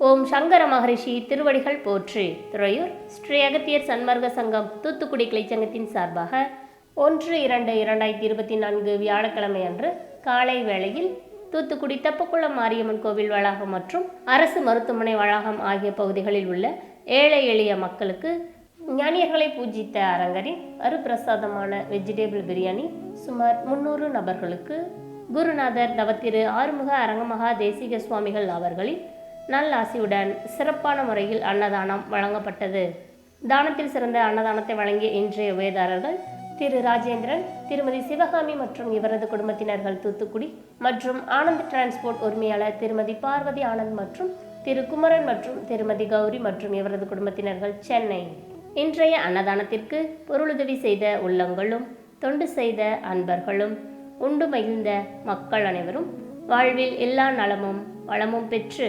ஓம் சங்கர மகரிஷி திருவடிகள் போற்றி. துறையூர் ஸ்ரீ அகத்தியர் சன்மார்க்க சங்கம் தூத்துக்குடி கிளைச்சங்கத்தின் சார்பாக ஒன்று இரண்டு இரண்டாயிரத்தி இருபத்தி நான்கு வியாழக்கிழமை அன்று காலை வேளையில் தூத்துக்குடி தெப்பக்குளம் மாரியம்மன் கோவில் வளாகம் மற்றும் அரசு மருத்துவமனை வளாகம் ஆகிய பகுதிகளில் உள்ள ஏழை எளிய மக்களுக்கு ஞானியர்களை பூஜித்த அரங்கரின் அருப்பிரசாதமான வெஜிடேபிள் பிரியாணி சுமார் முன்னூறு நபர்களுக்கு குருநாதர் தவத்திரு ஆறுமுக அரங்கமகா தேசிக சுவாமிகள் அவர்களின் நல்லாசியுடன் சிறப்பான முறையில் அன்னதானம் வழங்கப்பட்டது. தானத்தில் சிறந்த அன்னதானத்தை வழங்கிய இன்றைய உபயதாரர்கள் திரு ராஜேந்திரன் திருமதி சிவகாமி மற்றும் இவரது குடும்பத்தினர்கள் தூத்துக்குடி மற்றும் ஆனந்த் டிரான்ஸ்போர்ட் உரிமையாளர் திருமதி பார்வதி ஆனந்த் மற்றும் திரு குமரன் மற்றும் திருமதி கௌரி மற்றும் இவரது குடும்பத்தினர்கள் சென்னை. இன்றைய அன்னதானத்திற்கு பொருளுதவி செய்த உள்ளங்களும் தொண்டு செய்த அன்பர்களும் உண்டு மகிழ்ந்த மக்கள் அனைவரும் வாழ்வில் எல்லா நலமும் வளமும் பெற்று